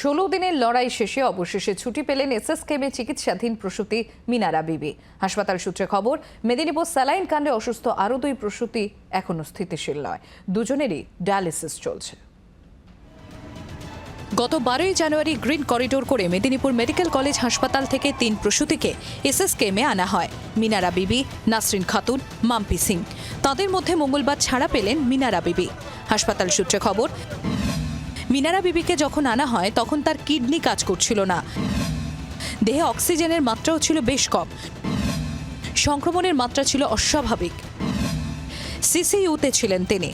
ষোলো দিনের লড়াই শেষে অবশেষে ছুটি পেলেন এসএসকেমে চিকিৎসাধীন প্রসূতি মিনারা বিবি। হাসপাতাল সূত্রে খবর, মেদিনীপুর স্যালাইন কাণ্ডে অসুস্থ আরও দুই প্রসূতি এখনও স্থিতিশীল নয়। দুজনেরই ডায়ালিসিস চলছে। গত বারোই জানুয়ারি গ্রিন করিডোর করে মেদিনীপুর মেডিকেল কলেজ হাসপাতাল থেকে তিন প্রসূতিকে এসএসকেমে আনা হয়। মিনারা বিবি, নাসরিন খাতুন, মাম্পি সিং। তাদের মধ্যে মঙ্গলবার ছাড়া পেলেন মিনারা বিবি। হাসপাতাল সূত্রে খবর মিনারা বিবিকে যখন আনা হয়, তখন তার কিডনি কাজ করছিল না। দেহে অক্সিজেনের মাত্রাও ছিল বেশ কম। সংক্রমণের মাত্রা ছিল অস্বাভাবিক। সিসিইউতে ছিলেন তিনি।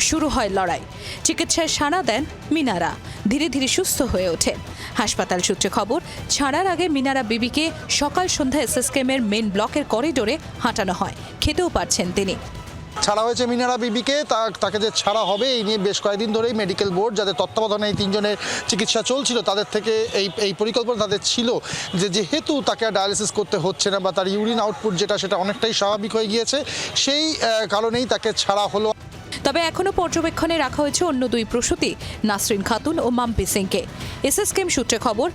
শুরু হয় লড়াই। চিকিৎসায় সাড়া দেন মিনারা। ধীরে ধীরে সুস্থ হয়ে ওঠেন হাসপাতাল সূত্রে খবর, ছাড়ার আগে মিনারা বিবিকে সকাল সন্ধ্যা এসএসকেমের মেন ব্লকের করিডোরে হাঁটানো হয়। খেতেও পারছেন তিনি। ছাড়া হয়েছে মিনারা বিবিকে। তা- তাকে যে ছাড়া হবে, এই নিয়ে বেশ কয়েকদিন ধরেই মেডিকেল বোর্ড যাদের তত্ত্বাবধানে এই তিনজনের চিকিৎসা চলছিল, তাদের থেকে এই এই পরিকল্পনা তাদের ছিল যে যেহেতু তাকে ডায়ালিসিস করতে হচ্ছে না বা তার ইউরিন আউটপুট যেটা, সেটা অনেকটাই স্বাভাবিক হয়ে গিয়েছে, সেই কারণেই তাকে ছাড়া হলো। তবে এখনও পর্যবেক্ষণে রাখা হয়েছে অন্য দুই প্রসূতি, নাসরিন খাতুন ও মাম্পি সিংকে। এসএসকেম সূত্রে খবর,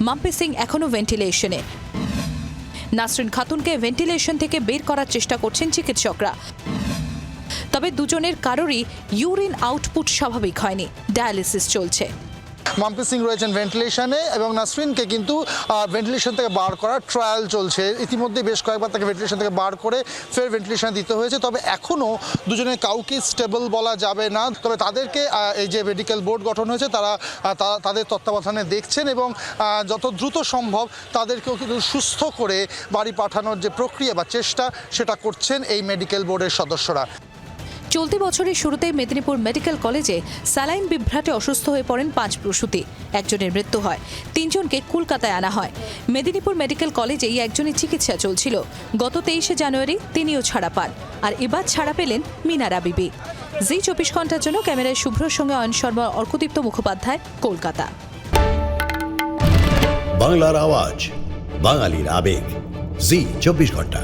মাম্পি সিং এখনও ভেন্টিলেশনে নাসরিন খাতুনকে ভেন্টিলেশন থেকে বের করার চেষ্টা করছেন চিকিৎসকরা। তবে দুজনের কারোরই ইউরিন আউটপুট স্বাভাবিক হয়নি। ডায়ালিসিস চলছে। মাম্পি সিং রয়েছেন ভেন্টিলেশনে এবং নাসরিনকে কিন্তু ভেন্টিলেশন থেকে বার করার ট্রায়াল চলছে। ইতিমধ্যে বেশ কয়েকবার তাকে ভেন্টিলেশন থেকে বার করে ফের ভেন্টিলেশন দিতে হয়েছে। তবে এখনও দুজনের কাউকে স্টেবল বলা যাবে না। তবে তাদেরকে এই যে মেডিকেল বোর্ড গঠন হয়েছে, তারা তাদের তত্ত্বাবধানে দেখছেন এবং যত দ্রুত সম্ভব তাদেরকেও কিন্তু সুস্থ করে বাড়ি পাঠানোর যে প্রক্রিয়া বা চেষ্টা, সেটা করছেন এই মেডিকেল বোর্ডের সদস্যরা। চলতি বছরের শুরুতেই মেদিনীপুর মেডিকেল কলেজে স্যালাইন বিভ্রাটে অসুস্থ হয়ে পড়েন পাঁচ প্রসূতি। একজনের মৃত্যু হয়, তিনজনকে কলকাতায় আনা হয়। মেদিনীপুর মেডিকেল কলেজেই একজনের চিকিৎসা চলছিল। গত তেইশে জানুয়ারি তিনিও ছাড়া পান। আর এবার ছাড়া পেলেন মিনারা বিবি। জি চব্বিশ ঘণ্টার জন্য ক্যামেরায় শুভ্রর সঙ্গে অয়ন শর্মা, অর্কদীপ্ত মুখোপাধ্যায়, কলকাতা। বাংলার আওয়াজ, বাঙালির আবেগ। জি চব্বিশ ঘণ্টা।